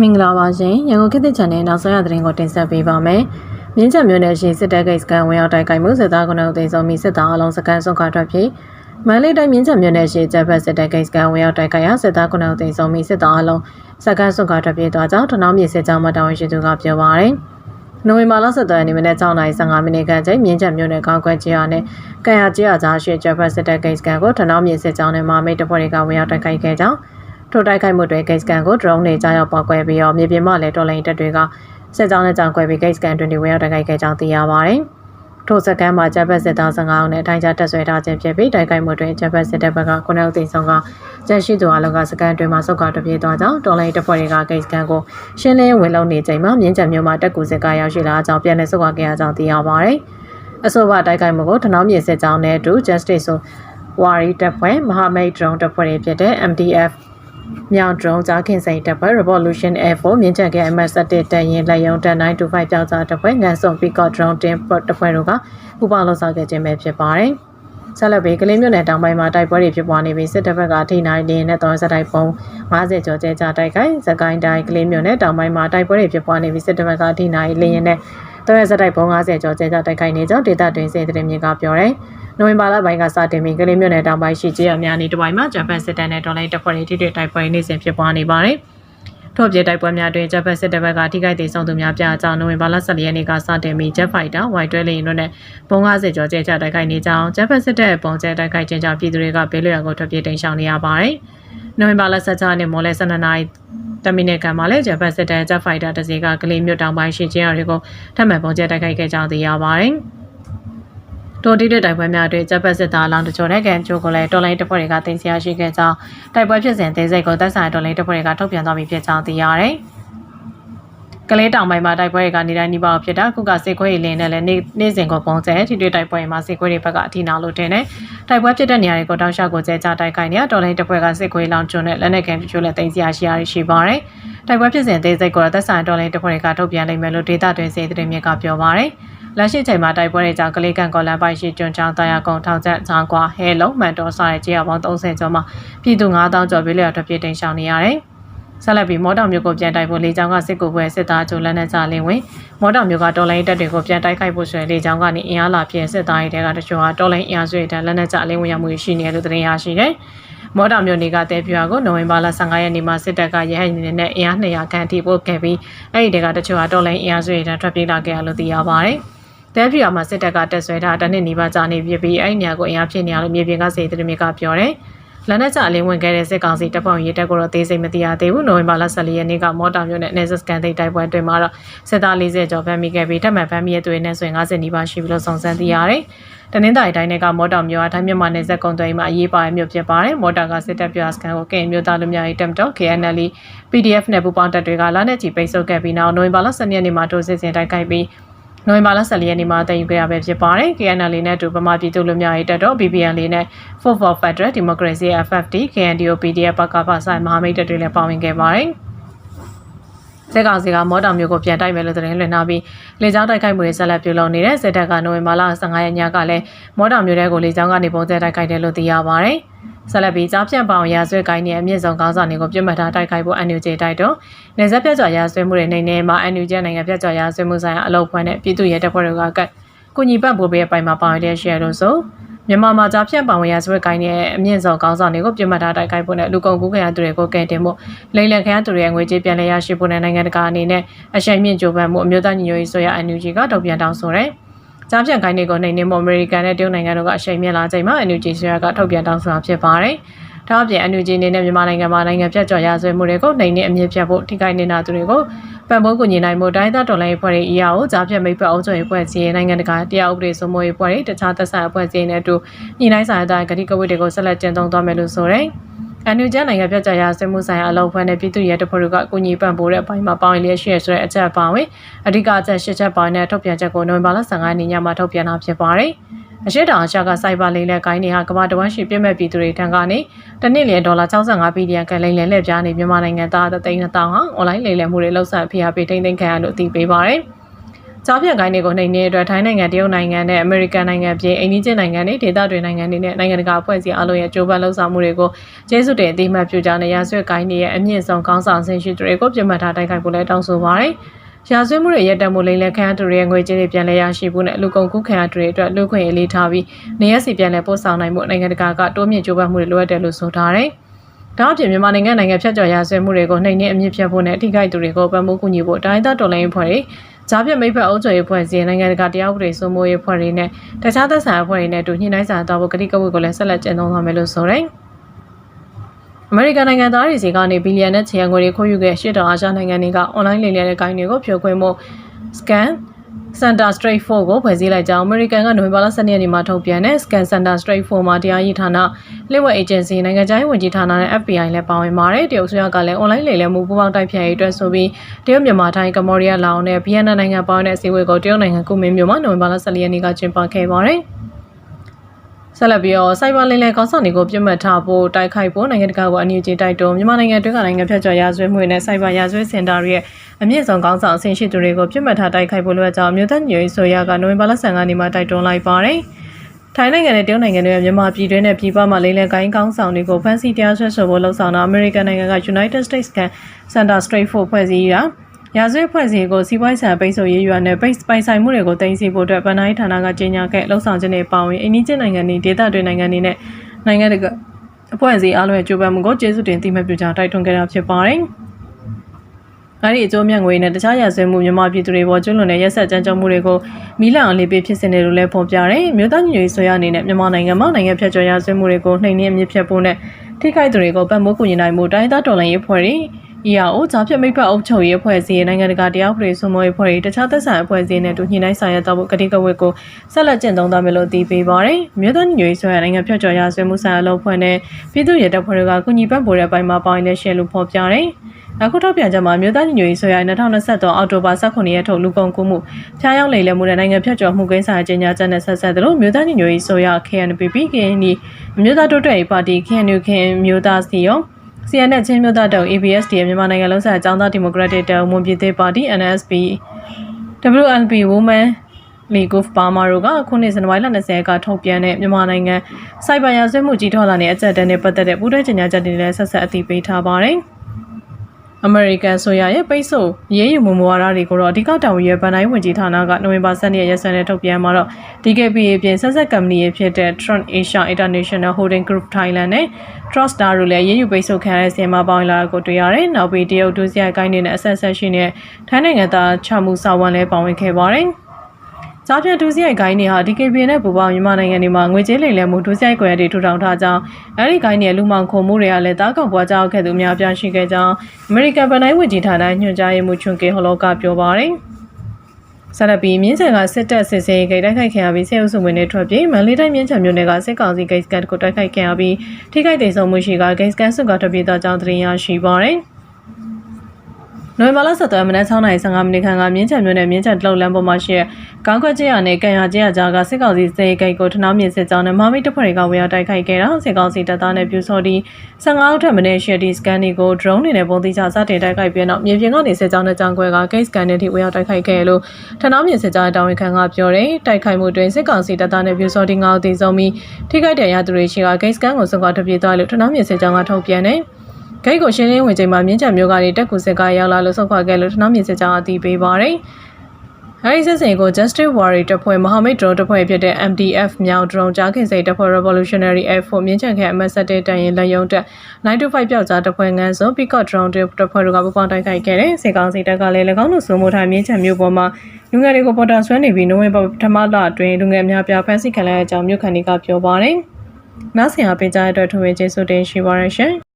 မင်္ဂလာပါရှင်ရန်ကုန်ခေတ်သစ် channel နောက်ဆုံးရသတင်းကိုတင်ဆက်ပေးပါမယ်။မြင်းချက်မြို့နယ်ရှိစစ်တပ်ဂိတ်စကန်ဝင်ရောက်တိုက်ခိုက်မှုစစ်သား9ဦးသေဆုံးပြီးစစ်သားအလုံးစကန်ဆုံးခါထွက်ပြီးမန္တလေးတိုင်းမြင်းချက်မြို့နယ်ရှိဂျပန်စစ်တပ်ဂိတ်စကန်ဝင်ရောက်တိုက်ခိုက်ရာစစ်သား9ဦးသေဆုံးပြီးစစ်သားအလုံးစကန်ဆုံးခါထွက်ပြေးသွားကြောင်းထနောင်းမြေစစ်ကြောင်းမှတာဝန်ရှိသူကပြောပါရယ်။နိုဝင်ဘာလ17ရက်နေ့မနေ့6:15မိနစ်ခန့်ချိန်မြင်းချက်မြို့နယ်ကောင်းကွက်ကြီးအားနဲ့ကံရကြီးအားကြားရှိဂျပန်စစ်တပ်ဂိတ်စကန်ကိုထနောင်းမြေစစ်ကြောင်းနဲ့မာမိတ်တပ်ဖွဲ့တွေကဝင်ရောက်တိုက်ခိုက်ခဲ့ကြောင်း ထိုတိုက်ခိုက်မှုတွေဂိတ်စကန်ကို drone နဲ့ကြားရောက်ပေါက်ကွဲပြီးတော့မြေပြင်မှလည်းတော်လိုင်းတပ်တွေကစစ်ကြောင်းနဲ့ကြောင်ကွဲပြီးဂိတ်စကန်တွင်တွေဝင်ရောက်တိုက်ခိုက်ခဲ့ကြောင်းသိရပါတယ်။ထိုစကန်မှာဂျပန်စစ်သား15ဦးနဲ့အထိုင်ကျတပ်ဆွဲထားခြင်းဖြစ်ပြီးတိုက်ခိုက်မှုတွင်ဂျပန်စစ်တပ်ဘက်က9ဦးသေဆုံးကကျန်ရှိသူအလုံးကစကန်တွင်မှာစုတ်ကတပြေးသွားကြောင်းတော်လိုင်းတပ်ဖွဲ့တွေကဂိတ်စကန်ကိုရှင်းလင်းဝင်လုံနေချိန်မှာမြင်းချံမြို့မှာတက်ကူစစ်ကရောက်ရှိလာကြောင်းပြန်လည်စုတ်ကခဲ့ရကြောင်းသိရပါတယ်။အဆိုပါတိုက်ခိုက်မှုကိုထနောင်းမြေစစ်ကြောင်းနဲ့အတူ Justice ဆိုဝါရီတပ်ဖွဲ့မဟာမိတ် drone တပ်ဖွဲ့တွေဖြစ်တဲ့ MDF မြောင်ဒရုန်းကြားခင်စိန်တပ်ဖွဲ့ Revolution Air Force မြင်းချက်ကဲ MS-17 တပ်ရင်းလက်ရုံတက်925ပြောက်ကြားတပ်ဖွဲ့ငန်ဆုံ Peacock Drone Team တပ်ဖွဲ့တို့ကပူးပေါင်းလှုပ်ဆောင်ခဲ့ခြင်းပဲဖြစ်ပါတယ်။ဆက်လက်ပြီးကလေးမျိုးနယ်တောင်ပိုင်းမှာတိုက်ပွဲတွေဖြစ်ပွားနေပြီးစစ်တပ်ဘက်ကထိနိုင်နေနဲ့တော်စတိုက်ပုံ50ကျော်ကျဲကြတိုက်ခိုက်စကိုင်းတိုင်းကလေးမျိုးနယ်တောင်ပိုင်းမှာတိုက်ပွဲတွေဖြစ်ပွားနေပြီးစစ်တပ်ဘက်ကထိနိုင်လင်းရင်နဲ့ တော်စတိုက်ပုံ50ကျော်ကျဲကြတိုက်ခိုက်နေကြောင်းဒေသတွင်းစေတရင်မြေကပြောတယ်။နိုဝင်ဘာလပိုင်းကစတင်ပြီးကလေးမြို့နယ်တောင်ပိုင်းရှိကျေးရွာများနေတပိုင်းမှာဂျပန်စစ်တပ်နဲ့ဒေါ်လာတပ်ဖွဲ့တွေထိတွေ့တိုက်ပွဲနေစဉ်ဖြစ်ပွားနေပါတယ်။ထို့ပြင်တိုက်ပွဲများတွင်ဂျပန်စစ်တပ်ဘက်ကထိခိုက်ဒေဆုံးသူများပြကြောင်းနိုဝင်ဘာလ14ရက်နေ့ကစတင်ပြီး Jet Fighter Y12 လေယာဉ်တို့နဲ့ပုံ50ကျော်ကျဲချတိုက်ခိုက်နေကြောင်းဂျပန်စစ်တပ်ရဲ့ပုံကျဲတိုက်ခိုက်ခြင်းကြောင့်ပြည်သူတွေကဘေးလွတ်ရာကိုထွက်ပြေးတိမ်းရှောင်နေရပါတယ်။နိုဝင်ဘာလ16ရက်နေ့မိုးလဲ12နာရီ တမီနစ်ကမှာလည်းဂျပန်စစ်တပ် Jet Fighter တစ်စီးကကလေးမြို့တောင်ပိုင်းရှိချင်းတွေကိုထပ်မံပုံကျဲတိုက်ခိုက်ခဲ့ကြောင်းသိရပါတယ်။တိုတီတဲ့တိုက်ပွဲများအတွင်းဂျပန်စစ်သားအလောင်းတချို့နဲ့ကန်ချိုကိုလည်းတော်လိုင်းတပ်ဖွဲ့တွေကတင်စီရရှိခဲ့ကြောင်းတိုက်ပွဲဖြစ်စဉ်သေးစိတ်ကိုတပ်ဆိုင်တော်လိုင်းတပ်ဖွဲ့တွေကထုတ်ပြန်သွားပြီးဖြစ်ကြောင်းသိရတယ်။ ကလေးတောင်ပိုင်းမှာတိုက်ပွဲတွေကနေတိုင်းနှိပါဖြစ်တာခုကစစ်ခွေးလင်းနဲ့လည်းနေ့နေ့စဉ်ကိုပုံကျဲထိတွေ့တိုက်ပွဲမှာစစ်ခွေးတွေဘက်ကအထီနာလို့တင်တယ်။တိုက်ပွဲဖြစ်တဲ့နေရာတွေကိုတောက်လျှောက်ကိုကျဲကြတိုက်ခိုက်နေတော်လိုင်းတပ်ဖွဲ့ကစစ်ခွေးလောင်ကျွန်းနဲ့လက်နက်ကန်တချို့လည်းတင်စီရရှိရရှိပါတယ်။တိုက်ပွဲဖြစ်စဉ်သေးစိတ်ကိုသက်ဆိုင်တော်လိုင်းတပ်ဖွဲ့တွေကထုတ်ပြန်လိုက်မယ်လို့ဒေတာတွင်စေတဲ့မြစ်ကပြောပါတယ်။လက်ရှိချိန်မှာတိုက်ပွဲတွေကြောင့်ကလေးကန်ကော်လန်ပိုင်ရှိကျွန်းချောင်းတာယာကုံထောင်ချက်ချောင်းကွာဟဲလုံးမန်တော်စတဲ့ကြေးရပေါင်း30ကျော်မှာပြည်သူ9000ကျော်ပြည်လျော်ထွက်ပြေးတိမ်းရှောင်နေရတယ်။ ဆက်လက်ပြီးမော်တောင်မြို့ကိုပြန်တိုက်ဖို့လေကြောင်းကစစ်ကူပွဲစစ်သားချုပ်လက်နက်ချလင်းဝင်မော်တောင်မြို့ကတော်လိုင်းတပ်တွေကိုပြန်တိုက်ခိုက်ဖို့ဆိုရင်လေကြောင်းကနေအင်အားလာပြည့်စစ်သားတွေကတချို့ဟာတော်လိုင်းအင်အားစုတွေထက်လက်နက်ချလင်းဝင်ရမှုရှိနေတယ်လို့သတင်းရရှိတယ်။မော်တောင်မြို့နယ်ကတဲပြွာကိုနိုဝင်ဘာလ15ရက်နေ့မှာစစ်တပ်ကရဟန်းနေနဲ့အင်အား200ခန့်ထိပို့ခဲ့ပြီးအဲ့ဒီတဲကတချို့ဟာတော်လိုင်းအင်အားစုတွေထက်ထွက်ပြေးလာခဲ့ရလို့သိရပါတယ်။တဲဖီယာမှာစစ်တပ်ကတက်ဆွဲထားတနစ်နီးပါးကြာနေပြပြီးအဲ့ဒီနေရာကိုအင်အားဖြစ်နေရလို့မြေပြင်ကစေတရမြေကပြောတယ်။ လက်နက်ချအလင်းဝင်ခဲ့တဲ့စစ်ကောင်စီတပ်ပေါင်းရေးတပ်ကိုတော့သေးစိတ်မသိရသေးဘူး။နိုဝင်ဘာလ14ရက်နေ့ကမော်တာမြို့နယ်နယ်စပ်ကန်သိတိုက်ပွဲအတွင်းမှာတော့စစ်သား40ကျော်ဖမ်းမိခဲ့ပြီးတပ်မှန်ဖမ်းမိရဲ့သူတွေနဲ့ဆိုရင်50နီးပါးရှိပြီလို့စုံစမ်းသိရတယ်။တနင်္သာရီတိုင်းကမော်တာမြို့အားထိုင်းမြန်မာနယ်စပ်ကုန်းသွင်းမှာအရေးပါတဲ့မြို့ဖြစ်ပါတယ်။မော်တာကစစ်တပ်ပြစကန်ကိုကင်မြို့သားလူမျိုးရေးတပ်တော် KNL PDF နဲ့ပူးပေါင်းတပ်တွေကလာနဲ့ချီပိတ်ဆို့ခဲ့ပြီးနောက်နိုဝင်ဘာလ12ရက်နေ့မှာတိုးစစ်ဆင်တိုက်ခိုက်ပြီး နိုဝင်ဘာလ14ရက်နေ့မှာတည်ယူခဲ့ရပဲဖြစ်ပါတယ်။ KNL နဲ့အတူဗမာပြည်သူ့လူမျိုးရေးတပ်တော် BBN လေးနဲ့ Four for Federal Democracy FFD KNDO PDF ဘကဖဆိုင်မဟာမိတ်တပ်တွေလည်းပါဝင်ခဲ့ပါတယ်။စစ်ကောင်စီကမော်တော်မျိုးကိုပြန်တိုက်မယ်လို့သတင်းလွှင့်ထားပြီးလေကြောင်းတိုက်ခိုက်မှုတွေဆက်လက်ပြုလုပ်နေတဲ့စစ်တပ်ကနိုဝင်ဘာလ15ရက်ညကလည်းမော်တော်မျိုးတွေကိုလေကြောင်းကနေပုံကျဲတိုက်ခိုက်တယ်လို့သိရပါတယ်။ ဆက်လက်ပြီးကြားဖြန့်ပေါင်ရာဆွဲကိုင်းနေအမြင့်ဆုံးကောင်းဆောင်တွေကိုပြစ်မှတ်ထားတိုက်ခိုက်ဖို့ NUJ တိုက်တော့နေဆက်ပြတ်ကျော်ရာဆွဲမှုတွေနေနေမှာ NUJ နိုင်ငံပြတ်ကျော်ရာဆွဲမှုဆိုင်ရာအလုပ်ဖွဲ့နဲ့ပြည်သူ့ရဲတပ်ဖွဲ့တွေကကကုညီပတ်ဖို့ပေးအပိုင်မှာပါဝင်တဲ့ share လို့ဆိုမြန်မာမှာကြားဖြန့်ပေါင်ရာဆွဲကိုင်းနေအမြင့်ဆုံးကောင်းဆောင်တွေကိုပြစ်မှတ်ထားတိုက်ခိုက်ဖို့နဲ့လူကုန်ကူးခရသူတွေကိုကဲတင်ဖို့လိမ့်လန်ခရသူတွေရဲ့ငွေကြေးပြန်လည်ရရှိဖို့နဲ့နိုင်ငံတကာအနေနဲ့အရှိန်မြင့်ကြိုးပမ်းမှုအမျိုးသားညီညွတ်ရေးဆိုရ NUG ကတုံ့ပြန်တောင်းဆိုတယ်။ ကြားပြန်ခိုင်းတွေကိုနှိမ်နင်းမှုအမေရိကန်နဲ့တရုတ်နိုင်ငံတို့ကအရှိန်မြင့်လာချိန်မှာ NUG ဆွေရကထုတ်ပြန်တောင်းဆိုတာဖြစ်ပါတယ်။ဒါအပြင် NUG အနေနဲ့မြန်မာနိုင်ငံမှာနိုင်ငံပြတ်ကျော်ရဆွေးမှုတွေကိုနှိမ်နင်းအမြင့်ဖြတ်ဖို့ထိခိုက်နေတာသူတွေကိုပံ့ပိုးကူညီနိုင်မှုတိုင်းသားတော်လှန်ရေးဖွဲ့တွေ EAO ကြားပြတ်မိတ်ပတ်အုပ်ချုပ်ရေးဖွဲ့စည်းနိုင်ငံတကာတရားဥပဒေစိုးမိုးရေးဖွဲ့တွေတခြားသက်ဆိုင်အဖွဲ့အစည်းတွေနဲ့အတူညီနိုင်ဆိုင်တဲ့အတိုင်းဂတိကဝတ်တွေကိုဆက်လက်ကျင့်သုံးသွားမယ်လို့ဆိုတယ်။ အန်ယူဂျန်နိုင်ငံပြတ်ကြရာဆွေးမှုဆိုင်ရာအလုပ်ဖွဲ့နဲ့ပြည်သူ့ရဲတပ်ဖွဲ့တို့ကအကူအညီပံ့ပိုးတဲ့အပိုင်းမှာပါဝင်လျက်ရှိရဆိုတဲ့အချက်ပါဝင်အဓိကအချက်၈ချက်ပါဝင်တဲ့ထုတ်ပြန်ချက်ကိုနိုဝင်ဘာလ15ရက်နေ့ညမှာထုတ်ပြန်တာဖြစ်ပါတယ်။အရှိတောင်အရှကစိုက်ပါလိမ့်လက်ကိုင်းနေဟာကမ္ဘာတဝန်းရှိပြည့်မဲ့ပြည်သူတွေထံကနေတနစ်လျင်ဒေါ်လာ65ဘီလီယံကလိမ့်လည်လက်ပြားနေမြန်မာနိုင်ငံသားသိန်း2000ဟာအွန်လိုင်းလိမ့်လည်မှုတွေလှုပ်ဆောင်ဖိအားပေးထိန်းသိမ်းခံရလို့အသိပေးပါတယ်။ ကြားဖြတ်ကိုင်းတွေကိုနှိမ်နေတဲ့အတွက်ထိုင်းနိုင်ငံတရုတ်နိုင်ငံနဲ့အမေရိကန်နိုင်ငံပြင်အိန္ဒိယနိုင်ငံတွေဒေသတွေနိုင်ငံတွေနဲ့နိုင်ငံတကာအဖွဲ့အစည်းအလုံးရဲ့ကြိုးပမ်းလှုပ်ဆောင်မှုတွေကိုကျေးဇူးတင်အသိအမှတ်ပြုကြောင်းနဲ့ရာဇဝတ်ကိုင်းတွေရဲ့အမြင့်ဆုံးကောင်းဆောင်ဆင်ရှိသူတွေကိုပြစ်မှတ်ထားတိုက်ခိုက်ဖို့လည်းတောင်းဆိုပါတယ်။ရာဇဝတ်မှုတွေရပ်တန့်မှုလိမ့်လက်ခံသူတွေရဲ့ငွေကြေးတွေပြန်လည်ရရှိဖို့နဲ့လူကုန်ကူးခံရသူတွေအတွက်လူခွင့်အလေးထားပြီးနေရစီပြန်လည်ပို့ဆောင်နိုင်မှုနိုင်ငံတကာကတိုးမြင့်ကြိုးပမ်းမှုတွေလိုအပ်တယ်လို့ဆိုထားတယ်။ဒါအပြင်မြန်မာနိုင်ငံနိုင်ငံဖြတ်ကျော်ရာဇဝတ်မှုတွေကိုနှိမ်နင်းအမြင့်ဖြတ်ဖို့နဲ့ထိခိုက်သူတွေကိုပံ့ပိုးကူညီဖို့တိုင်းသားတော်လိုင်းဖွဲ့တွေ ဂျားပြမိတ်ဖက်အုပ်ချုပ်ရေးဖွဲ့စည်းနိုင်ငံတကာတရားဥပဒေစိုးမိုးရေးဖွဲ့တွေနဲ့တခြားသက်ဆိုင်အဖွဲ့တွေနဲ့တူညှိနှိုင်းစာတော့ဖို့ကတိကဝတ်ကိုလည်းဆက်လက်ကျင့်သုံးသွားမယ်လို့ဆိုတယ်။အမေရိကန်နိုင်ငံသားတွေစီကနေဘီလီယံနဲ့ချီယံငွေတွေခိုးယူခဲ့ရှစ်တောင်အာရှနိုင်ငံတွေကအွန်လိုင်းလိမ်လည်တဲ့ဂိုင်းတွေကိုဖြိုခွင်းမှု scan Center Straight 4ကိုဖွဲ့စည်းလိုက်ကြောင်း American ကနိုဝင်ဘာလ12ရက်နေ့မှာထုတ်ပြန်တဲ့ Scan Center Straight 4မှာတရားရေးဌာနလစ်ဝက် agency နိုင်ငံခြားရေးဝန်ကြီးဌာနနဲ့ FBI လည်းပါဝင်ပါတယ်။တရုတ်အစိုးရကလည်း online လိမ်လည်မှုပူးပေါင်းတိုက်ဖျက်ရေးအတွက်ဆိုပြီးတရုတ်မြန်မာထိုင်းကမ္ဘောဒီးယားလာအိုနဲ့ဗီယက်နမ်နိုင်ငံပေါင်းတဲ့အစည်းအဝေးကိုတရုတ်နိုင်ငံကုမင်းမြို့မှာနိုဝင်ဘာလ14ရက်နေ့ကကျင်းပခဲ့ပါတယ်။ ဆက်လက်ပြီးတော့စိုက်ဘာလင်းလဲကောင်းဆောင်တွေကိုပြတ်မှတ်ထားဖို့တိုက်ခိုက်ဖို့နိုင်ငံတကာကအနည်းကြီးတိုက်တွန်းမြန်မာနိုင်ငံအတွင်းကနိုင်ငံဖြတ်ကျော်ရာဇဝတ်မှုတွေနဲ့စိုက်ဘာရာဇဝတ်စင်တာတွေရဲ့အမြင့်ဆုံးကောင်းဆောင်အဆင့်ရှိသူတွေကိုပြတ်မှတ်ထားတိုက်ခိုက်ဖို့လိုအပ်ကြောင်းမြို့သက်ညွေဆိုရကနိုဝင်ဘာလ15ရက်နေ့မှာတိုက်တွန်းလိုက်ပါတယ်။ထိုင်းနိုင်ငံနဲ့တရုတ်နိုင်ငံတွေရဲ့မြန်မာပြည်တွင်းနဲ့ပြည်ပမှာလိမ့်လည်ကိုင်းကောင်းဆောင်တွေကိုဖမ်းဆီးတရားစွဲဆိုဖို့လှုံ့ဆော်တာအမေရိကန်နိုင်ငံက United States Center Straight for ဖွဲ့စည်းရာ ရာဇဝတ်ဖွဲ့စည်းကိုစီးပွားရေးဆန်ပိတ်ဆို့ရေးရွာနဲ့ပိတ်ပိုင်ဆိုင်မှုတွေကိုတင်စီဖို့အတွက်ဗန်နိုင်းဌာနကကြေညာခဲ့လှုံ့ဆော်ခြင်းတွေပါဝင်အိန္ဒိယနိုင်ငံတွေဒေသတွင်းနိုင်ငံတွေနဲ့နိုင်ငံတကာအဖွဲ့အစည်းအားလုံးရဲ့ကြိုးပမ်းမှုကိုကျေးဇူးတင်သိမှတ်ပြုကြောင်းတိုက်တွန်းခဲ့တာဖြစ်ပါတယ်။အဲဒီအကျိုးမြတ်ငွေနဲ့တခြားရဆွေးမှုမြန်မာပြည်သူတွေပေါ်ကျွလွန်တဲ့ရက်ဆက်ကြမ်းကြုတ်မှုတွေကိုမိလောင်အောင်လေးပေးဖြစ်စင်တယ်လို့လည်းဖော်ပြတယ်။မြို့သားညီညွတ်ရေးဆိုရအနေနဲ့မြန်မာနိုင်ငံမှာနိုင်ငံဖြတ်ကျော်ရဆွေးမှုတွေကိုနှိမ်နင်းအမြင့်ဖြတ်ဖို့နဲ့ထိခိုက်သူတွေကိုပတ်မိုးကူညီနိုင်မှုတိုင်းသားတော်လှန်ရေးဖွဲ့တွေ EAO ဂျာဖြတ်မိဖက်အုပ်ချုပ်ရေးအဖွဲ့အစည်းနိုင်ငံတကာတရားဥပဒေစိုးမိုးရေးအဖွဲ့တွေတခြားသက်ဆိုင်အဖွဲ့အစည်းနဲ့တူညှိနှိုင်းဆောင်ရွက်တော့ဖို့ကတိကဝတ်ကိုဆက်လက်ကျင့်သုံးသွားမယ်လို့သိပေးပါရယ်။မြို့သားညီညွတ်ရေးဆိုရနိုင်ငံဖြတ်ကျော်ရာဆွေးမှုဆိုင်ရာလုပ်ဖွဲ့နဲ့ပြည်သူ့ရဲတပ်ဖွဲ့တွေကကုညီပတ်ပေါ်တဲ့အပိုင်းမှာပါဝင်တဲ့ရှယ်လို့ဖော်ပြတယ်။အခုထောက်ပြန်ချက်မှာမြို့သားညီညွတ်ရေးဆိုရ2023အောက်တိုဘာ18ရက်ထုတ်လူကုန်ကူးမှုဖျားရောက်လိမ်လည်မှုနဲ့နိုင်ငံဖြတ်ကျော်မှုကိစ္စအကျဉ်းညာချက်နဲ့ဆက်ဆက်သလိုမြို့သားညီညွတ်ရေးဆိုရ KNPP KND မြို့သားတိုးတက်ရေးပါတီ KNU KN မြို့သားစီရော CNN ချင်းမြို့သားတောင် ABSD ရဲ့မြန်မာနိုင်ငံလုံးဆိုင်အကြောင်းသားဒီမိုကရက်တစ်တောင်မွန်ပြည်သက်ပါတီ NSP WNP Women League of Burma တို့ကခုနှစ်ဇန်နဝါရီလ20ကထုတ်ပြန်တဲ့မြန်မာနိုင်ငံစိုက်ဘာရာဇဝတ်မှုကြီးထွားလာတဲ့အကြက်တန်းနဲ့ပတ်သက်တဲ့ပူးတွဲကြေညာချက်တွေလည်းဆက်ဆက်အသိပေးထားပါတယ်။ အမေရိကန်ဆိုရရဲ့ပိတ်ဆို့ရေးယူမှုမူဝါဒတွေကိုတော့အဓိကတာဝန်ရဗန်တိုင်းဝင်ကြီးဌာနကနိုဝင်ဘာ7ရက်ရက်စွဲနဲ့ထုတ်ပြန်မှာတော့ DKPA ပြင်ဆက်ဆက်ကုမ္ပဏီရဲ့ဖြစ်တဲ့ Trust Asia International Holding Group Thailand နဲ့ Trust Star တို့လည်းရေးယူပိတ်ဆို့ခံရတဲ့ဆီမှာပေါင်းလာတာကိုတွေ့ရတယ်။နောက်ပြီးတရုတ်ဒုစရိုက်ကိုင်းနေတဲ့အဆက်ဆက်ရှိတဲ့ထိုင်းနိုင်ငံသားချမှုစာဝန်လည်းပါဝင်ခဲ့ပါတယ်။ ကြားပြဒုစရိုက်ဂိုင်းတွေဟာ DKP နဲ့ပူပေါင်းမြန်မာနိုင်ငံတွေမှာငွေကြေးလိမ်လည်မှုဒုစရိုက်ကွယ်တွေထူထောင်ထားကြောင်းအဲဒီဂိုင်းတွေလူမှောင်ခိုမှုတွေကလည်းတားကောက်ပွားကြောက်ခဲ့သူများပြားရှိခဲ့ကြောင်းအမေရိကန်ဗန်နိုင်းဝန်ကြီးဌာနညွှန်ကြားရေးမှူးချွန်ကေဟော်လောကပြောပါတယ်။ဆလပီမြင်းဆန်ကစစ်တပ်စစ်စေးဂိတ်တိုက်ခိုက်ခံရပြီးဆဲအုပ်စုဝင်တွေထွက်ပြေးမန်လေးတိုင်းမြင်းချံမြို့နယ်ကစစ်ကောင်စီဂိတ်စကန်ကိုတိုက်ခိုက်ခံရပြီးထိခိုက်ဒေဆုံးမှုရှိကဂိတ်စကန်စုကထွက်ပြေးသောကြောင်းသတင်းရရှိပါတယ်။ နိုဝင်ဘာလ17မိနစ်6:15မိနစ်ခန့်ကမြင်းချံမြို့နယ်မြင်းချံတလုတ်လမ်းပေါ်မှာရှိတဲ့ကောင်းခွက်ကျရနဲ့ကံရကျရကြားကစစ်ကောင်စီစေဂိတ်ကိုထနောင်းမြင့်စစ်ကြောင်းနဲ့မဟာမိတ်တပ်ဖွဲ့တွေကဝေရောက်တိုက်ခိုက်ခဲ့တာစစ်ကောင်စီတပ်သားနဲ့ပြူစော်ဒီ15ဦးထပ်မင်းရှယ်ဒီစကန်တွေကို drone တွေနဲ့ပုံတိကျစတင်တိုက်ခိုက်ပြီးနောက်မြေပြင်ကနေစစ်ကြောင်းနဲ့ကြောင်းခွဲက gate scan တွေထိဝေရောက်တိုက်ခိုက်ခဲ့လို့ထနောင်းမြင့်စစ်ကြောင်းတာဝန်ခံကပြောတယ်တိုက်ခိုက်မှုတွင်စစ်ကောင်စီတပ်သားနဲ့ပြူစော်ဒီ9ဦးသေဆုံးပြီးထိခိုက်ဒဏ်ရာသူတွေရှိက gate scan ကိုစုံကထွက်ပြေးသွားလို့ထနောင်းမြင့်စစ်ကြောင်းကထုတ်ပြန်တယ် ဂိတ်ကိုရှင်းလင်းဝင်ချိန်မှာမြင်းချံမျိုးကနေတက်ကူစစ်ကရောက်လာလို့ဆုတ်ခွာခဲ့လို့ထနောက်မြင့်စစ်ကြောင်းအသိပေးပါတယ်။အဲဒီစစ်စင်ကို Justice Warrior တပ်ဖွဲ့မဟာမိတ်ဒရုန်းတပ်ဖွဲ့ဖြစ်တဲ့ MDF မြောက်ဒရုန်းကြားခင်စိတ်တပ်ဖွဲ့ Revolutionary Air Force မြင်းချံခဲအမတ်7တန်ရင်လက်ယုံတက်925ပျောက်ကြားတပ်ဖွဲ့ငန်းစုံ Peacock Drone တပ်ဖွဲ့တို့ကပူးပေါင်းတိုက်ခိုက်ခဲ့တဲ့စေကောင်စီတပ်ကလည်း၎င်းတို့စုံမိုထားမြင်းချံမျိုးပေါ်မှာလူငယ်တွေကိုပေါ်တာဆွဲနေပြီးနိုဝင်ဘာပထမလအတွင်းလူငယ်များပြားဖမ်းဆီးခံရတဲ့အကြောင်းမြို့ခံတွေကပြောပါတယ်။နောက်ဆင်အားပေးကြတဲ့အတွက်ထူးဝေကျေးဇူးတင်ရှိပါရရှင်။